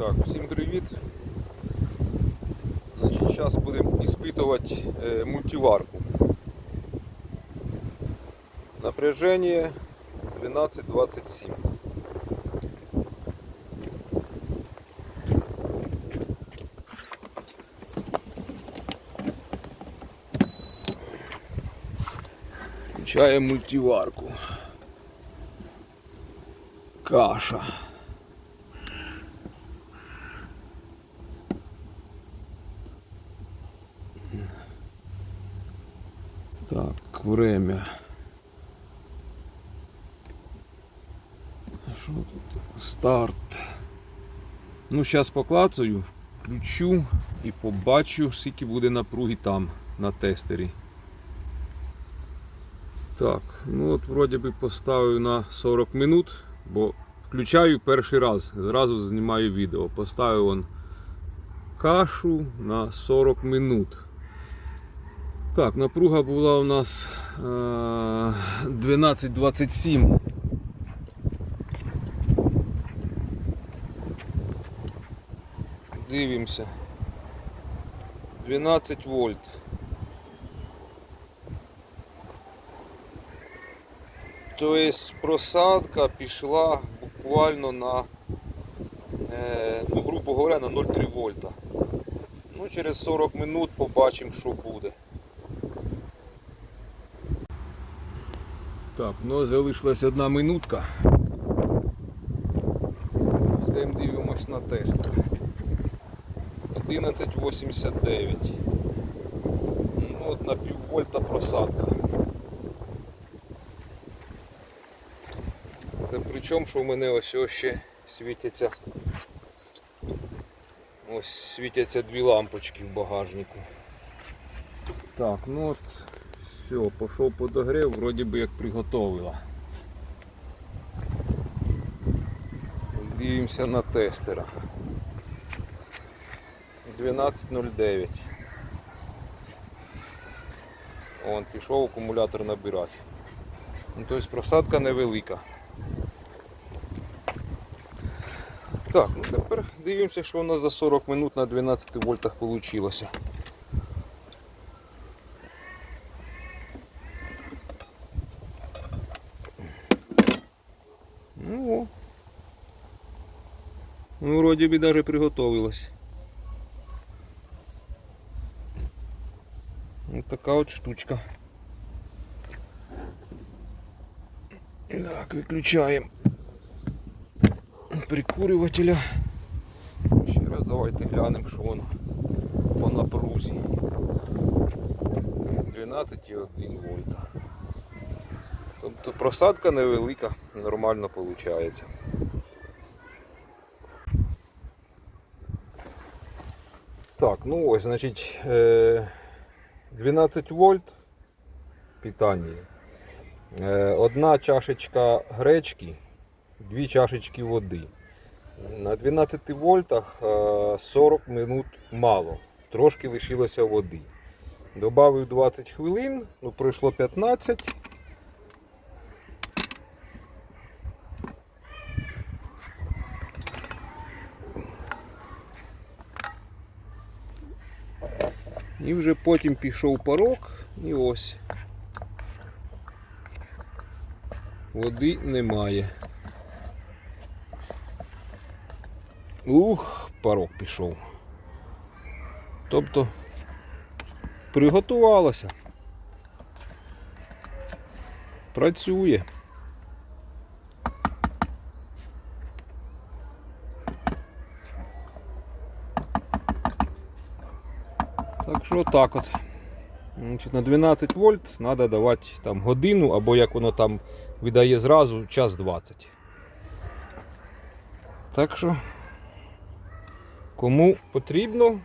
Так, всім привіт. Значить, зараз будемо іспитувати е, мультиварку. Напряжение 12-27. Включаємо мультиварку. Каша. Так, время. Що тут? Старт. Ну, зараз поклацаю, включу і побачу, скільки буде напруги там на тестері. Так, ну от вроді би поставив на 40 минут, бо включаю перший раз, зразу знімаю відео. Поставив он кашу на 40 минут. Так, напруга була у нас е, 12.27. Дивимося. 12 вольт. Тобто просадка пішла буквально на, е, ну, грубо говоря, на 0,3 вольта. Ну, через 40 минут побачимо, що буде. Так, ну залишилась одна минутка. Йдемо дивимось на тестер. 11.89. Ну, от на піввольта просадка. Це причому, що в мене ось ось ще світяться. Ось світяться дві лампочки в багажнику. Так, ну от все, пішов подогрів, вроді би як приготовила. Дивимося на тестера. 12.09. Он пішов акумулятор набирати. Ну, тобто просадка невелика. Так, ну тепер дивимося, що у нас за 40 минут на 12 вольтах вийшло. Ну, о. Ну вроді би даже приготовилась. Вот така от штучка. Так, виключаємо прикурювателя. Ще раз давайте глянемо, що воно по напрузі. 12,1 вольта. Тобто просадка невелика, нормально виходить. Так, ну ось, значить, е, 12 вольт питання. Е, Одна чашечка гречки, дві чашечки води. На 12 вольтах е, 40 минут мало. Трошки лишилося води. Добавив 20 хвилин, ну пройшло 15. І вже потім пішов порог і ось. Води немає. Ух, порог пішов. Тобто приготувалося. Працює. Так що так от. Значить, на 12 вольт треба давати там годину або як воно там видає зразу, час 20. Так що, кому потрібно,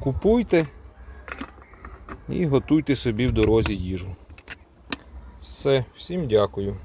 купуйте і готуйте собі в дорозі їжу. Все, всім дякую.